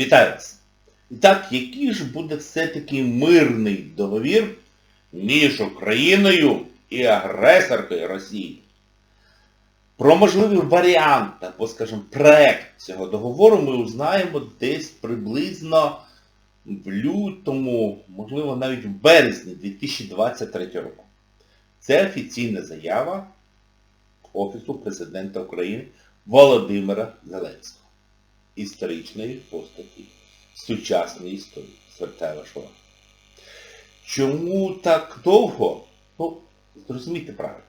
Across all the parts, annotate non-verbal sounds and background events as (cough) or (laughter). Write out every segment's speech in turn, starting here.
Вітаю вас! І так, який ж буде все-таки мирний договір між Україною і агресоркою Росії? Про можливий варіант або, скажімо, проект цього договору ми узнаємо десь приблизно в лютому, можливо навіть в березні 2023 року. Це офіційна заява Офісу Президента України Володимира Зеленського. Історичної постаті сучасної історії. Звертаю вашу увагу. Чому так довго? Ну, зрозумійте правильно.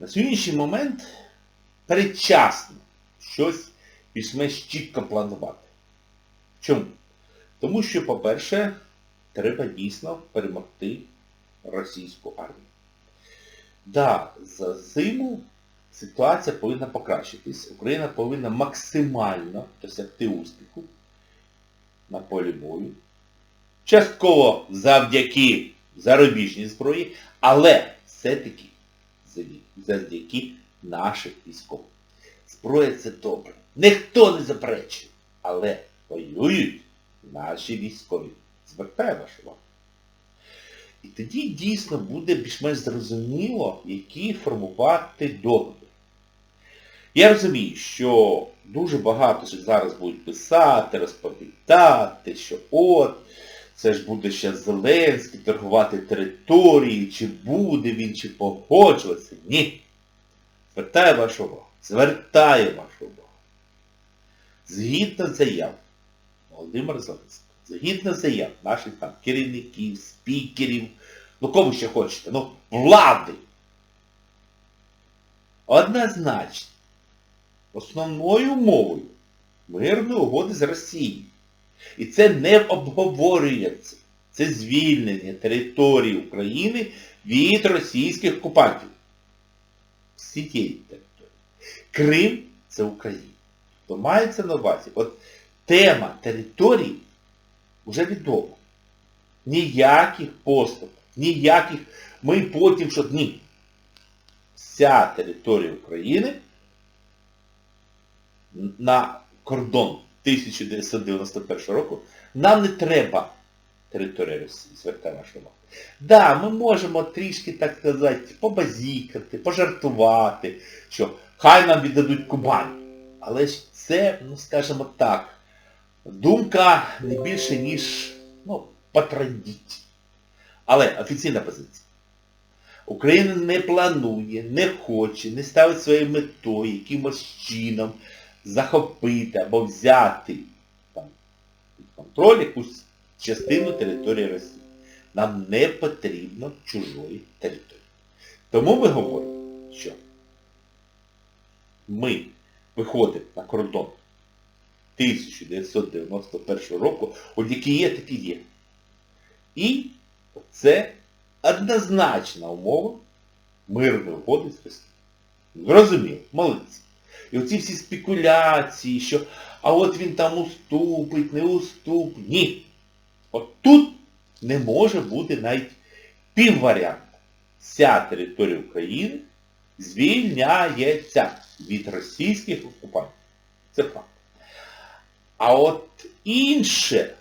На сьогоднішній момент передчасно щось більш-менш чітко планувати. Чому? Тому що, по-перше, треба дійсно перемогти російську армію. Да, за зиму ситуація повинна покращитись. Україна повинна максимально досягти успіху на полі бою. Частково завдяки зарубіжній зброї, але все-таки завдяки наших військових. Зброя це добре. Ніхто не заперечує. Але воюють наші військові. Звертаю вашу увагу. І тоді дійсно буде більш-менш зрозуміло, які формувати договір. Я розумію, що дуже багато зараз будуть писати, розповідати, що от, це ж буде ще Зеленський торгувати території, чи буде він, чи погоджуватися. Ні. Звертаю вашу увагу. Звертаю вашу увагу. Згідно заяв Володимира Зеленського, згідно заяв наших там керівників, спікерів, ну кому ще хочете, ну влади. Однозначно, основною умовою мирної угоди з Росією. І це не обговорюється. Це звільнення території України від російських окупантів. Всі тієї території. Крим це Україна. То мається на увазі. От тема території вже відома. Ніяких поступок, ніяких. Ми потім, що ні. Вся територія України на кордон 1991 року нам не треба територія Росії, звертаю вашу увагу. Да, ми можемо трішки, так сказати, побазікати, пожартувати, що хай нам віддадуть Кубань. Але ж це, ну скажімо так, думка не більше, ніж, ну, потрандіть. Але офіційна позиція. Україна не планує, не хоче, не ставить своєю метою якимось чином захопити або взяти там, під контроль якусь частину території Росії. Нам не потрібно чужої території. Тому ми говоримо, що ми виходимо на кордон 1991 року, от які є, такі є. І це однозначна умова мирної угоди з Росією. Зрозуміло, молодці. І оці всі спекуляції, що а от він там уступить, не уступить. Ні. От тут не може бути навіть півваріанту. Вся територія України звільняється від російських окупантів. Це факт. А от інше,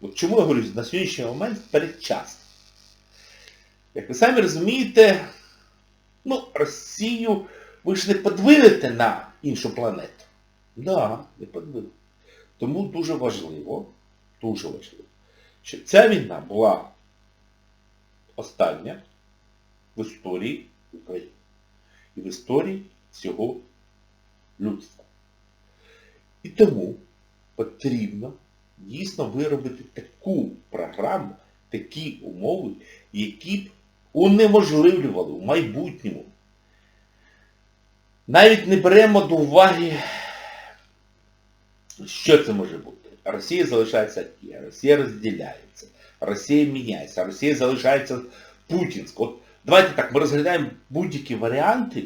от чому я говорю, на сьогоднішній момент передчасно. Як ви самі розумієте, ну, Росію ви ж не подвинете на іншу планету. Да, не подвинете. Тому дуже важливо, дуже важливо, щоб ця війна була остання в історії України і в історії всього людства. І тому потрібно дійсно виробити таку програму, такі умови, які б унеможливлювали в майбутньому. Навіть не беремо до уваги, що це може бути. Росія залишається є, Росія розділяється, Росія міняється, Росія залишається путінська. От давайте так, ми розглядаємо будь-які варіанти,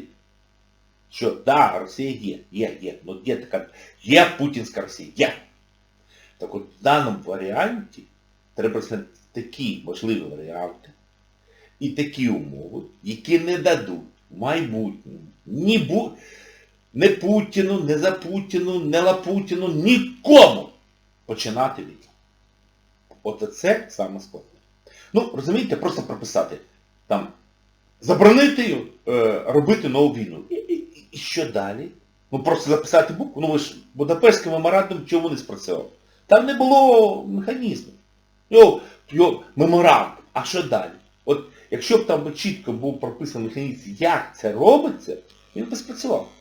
що да, Росія є, є, є, ну є така, є путінська Росія, є. Так от в даному варіанті треба розглядати такі можливі варіанти і такі умови, які не дадуть в ні бу... не Путіну, не за Путіну, не Лапутіну, нікому починати війну. От це саме складне. Ну, розумієте, просто прописати. Там, заборонити е, робити нову війну. І, і, і що далі? Ну просто записати букву. Ну ви ж Будапештський меморандум чому не спрацював? Там не було механізму. Йо, йо, меморандум. А що далі? От якщо б там чітко був прописаний механізм, як це робиться, він би спрацював.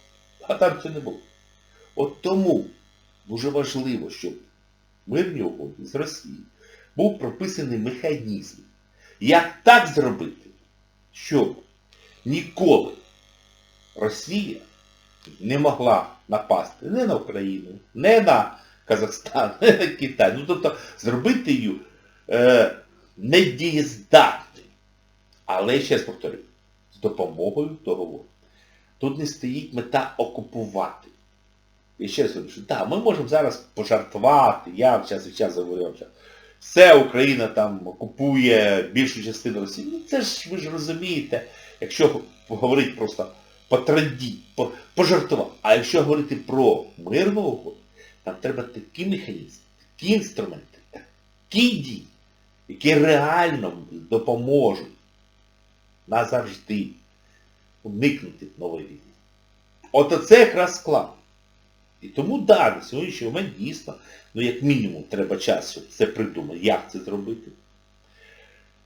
А там це не було. От тому дуже важливо, щоб мирні угоди з Росією був прописаний механізм. Як так зробити, щоб ніколи Росія не могла напасти не на Україну, не на Казахстан, (laughs) не на Китай. Ну тобто зробити її е, недієздатною. Але ще раз повторюю, з допомогою договору. Тут не стоїть мета окупувати. І ще раз говорю, що так, ми можемо зараз пожартувати, я час від часу говорив, що все Україна там окупує більшу частину Росії. Ну це ж ви ж розумієте, якщо говорити просто по тренді, по, пожартувати. А якщо говорити про мирну угоду, там треба такі механізми, такі інструменти, такі дії, які реально допоможуть назавжди уникнути нової війни. От оце якраз склад. І тому да, на сьогоднішній момент дійсно, ну як мінімум, треба час, щоб це придумати, як це зробити.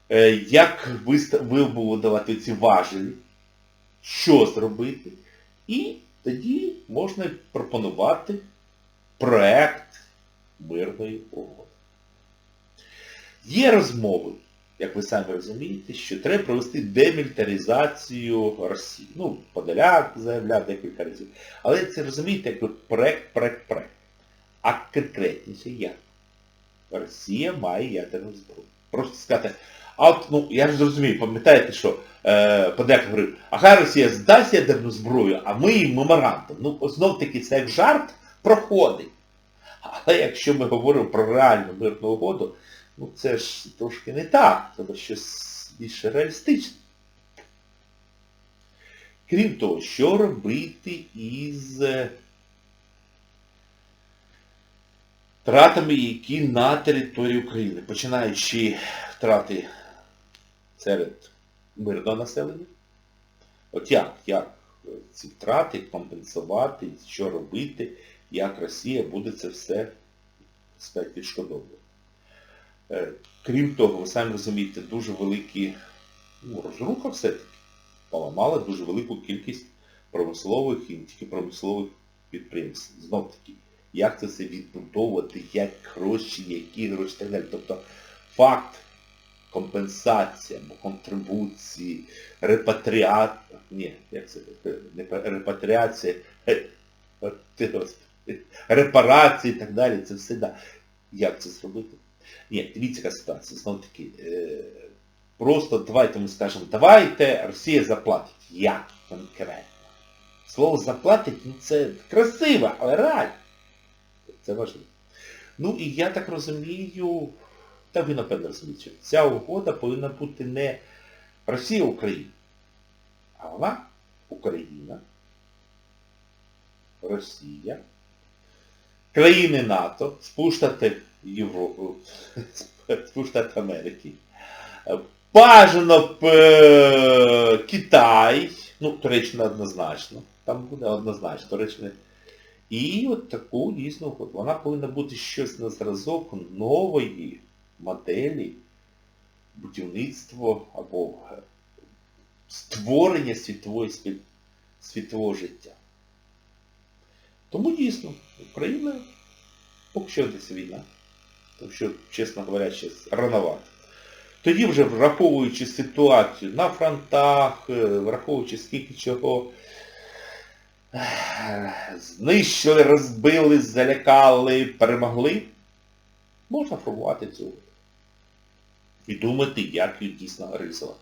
Е, Як вибудувати ці важелі, що зробити. І тоді можна пропонувати проект мирної угоди. Є розмови, як ви самі розумієте, що треба провести демілітаризацію Росії. Ну, Подоляк заявляв декілька разів. Але це розумієте, як проект, проект, проект. А конкретніше як? Росія має ядерну зброю. Просто сказати, а от, ну, я ж зрозумію, пам'ятаєте, що е, Подоляк говорив, а хай Росія здасть ядерну зброю, а ми їм меморандум. Ну, знов таки, це як жарт проходить. Але якщо ми говоримо про реальну мирну угоду, ну це ж трошки не так, треба щось більш реалістичне. Крім того, що робити із втратами, які на території України, починаючи втрати серед мирного населення. От як, як ці втрати компенсувати, що робити, як Росія буде це все сказати, відшкодовувати. Е, Крім того, ви самі розумієте, дуже великі ну, розруха все-таки поламала дуже велику кількість промислових і не тільки промислових підприємств. Знов таки, як це все відбудовувати, як гроші, які гроші так далі. Тобто факт компенсації або контрибуції, репатріація, ні, як це, не репатріація, репарації і так далі, це все, да. Як це зробити? Ні, дивіться, яка ситуація, знову таки, е, просто давайте ми скажемо, давайте Росія заплатить. Як конкретно? Слово заплатить, це красиво, але реально. Це важливо. Ну і я так розумію, та ви напевно розумієте, ця угода повинна бути не Росія-Україна, а вона Україна, Росія, країни НАТО, Європи, (laughs) Сполучені Америки, бажано б е, Китай, ну, Туреччина однозначно, там буде однозначно, Туреччина. І от таку дійсно угоду. Вона повинна бути щось на зразок нової моделі будівництва або створення світової, світового життя. Тому дійсно, Україна поки що десь війна. Тому що, чесно говоря, ще рановато. Тоді вже враховуючи ситуацію на фронтах, враховуючи скільки чого знищили, розбили, залякали, перемогли, можна формувати цю і думати, як її дійсно реалізувати.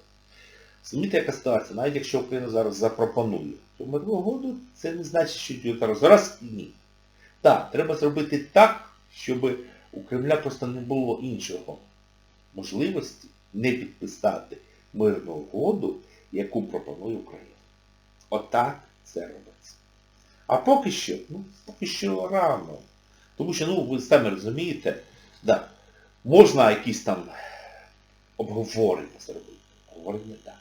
Змійте, яка ситуація, навіть якщо Україна зараз запропонує, то мирну угоду це не значить, що йде зараз. Раз і ні. Так, треба зробити так, щоб у Кремля просто не було іншого можливості не підписати мирну угоду, яку пропонує Україна. Отак це робиться. А поки що, ну, поки що рано. Тому що, ну, ви самі розумієте, да, можна якісь там обговорення зробити. Обговорення так.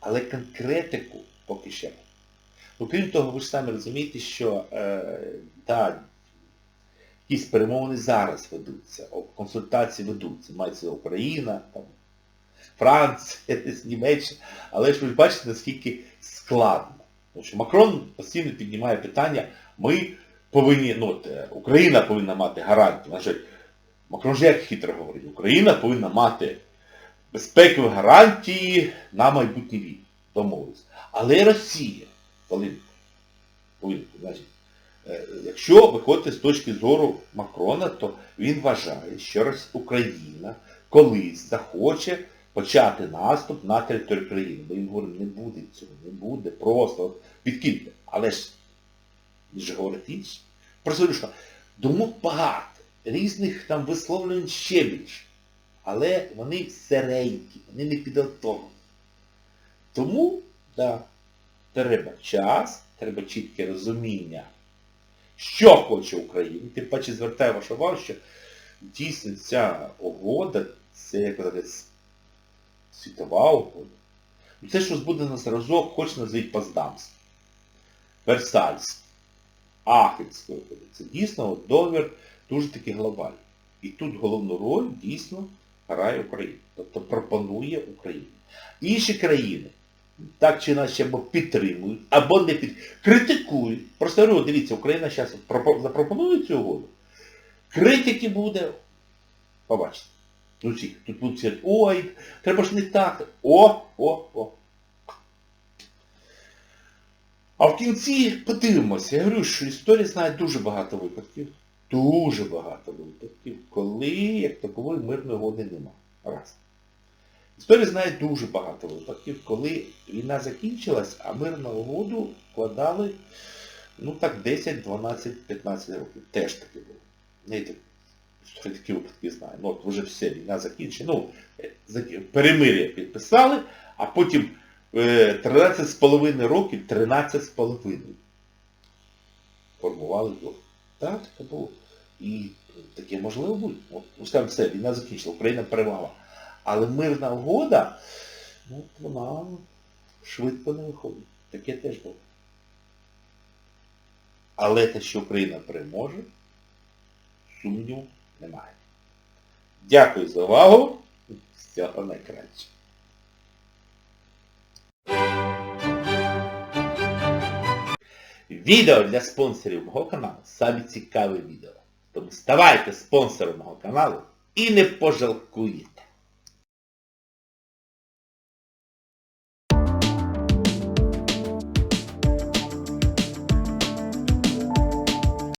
Але конкретику поки ще. Ну, того, ви ж самі розумієте, що е, да, якісь перемовини зараз ведуться, консультації ведуться. Мається Україна, там, Франція, (laughs) Німеччина. Але ж ви бачите, наскільки складно. Тому що Макрон постійно піднімає питання, ми повинні, ну, е, Україна повинна мати гарантію. Макрон же як хитро говорить, Україна повинна мати безпекові гарантії на майбутній війні. Домовились. Але Росія, Волинку, Волинку, значить, е, якщо виходити з точки зору Макрона, то він вважає, що Україна колись захоче почати наступ на територію країни. Бо він говорить, не буде цього, не буде, просто відкиньте. Але ж він же говорить інше. Просто що думок багато, різних там висловлювань ще більше. Але вони серенькі, вони не підготовлені. Тому, да, треба час, треба чітке розуміння, що хоче Україна. Тим паче звертаю вашу увагу, що дійсно ця угода, це, як казати, світова угода. Ну, Це щось буде на зразок, хоч назвіть Поздамськ, Версальськ, Ахенська угода. Це дійсно договір дуже таки глобальний. І тут головну роль дійсно грає Україна. Тобто пропонує Україна. Інші країни так чи інакше або підтримують, або не підтримують. Критикують. Просто говорю, дивіться, Україна зараз запропонує цю угоду. Критики буде. Побачите. Ну всіх. Тут будуть всі, ой, треба ж не так. О, о, о. А в кінці подивимося. Я говорю, що історія знає дуже багато випадків. Дуже багато випадків, коли, як такової, мирної угоди нема. Раз. Історія знає дуже багато випадків, коли війна закінчилась, а мирну угоду вкладали, ну так, 10, 12, 15 років. Теж таке було. Що такі випадки знаю. Ну от вже все, війна закінчена. Ну, е, перемир'я підписали, а потім е, 13,5 років, 13,5 формували договір. Так, таке було. І таке можливо буде. От, ну, скажімо, все, війна закінчила, Україна перемагала. Але мирна угода, ну, вона швидко не виходить. Таке теж було. Але те, що Україна переможе, сумніву немає. Дякую за увагу. Всього найкраще. Відео для спонсорів мого каналу самі цікаві відео. Тому ставайте спонсором мого каналу і не пожалкуєте.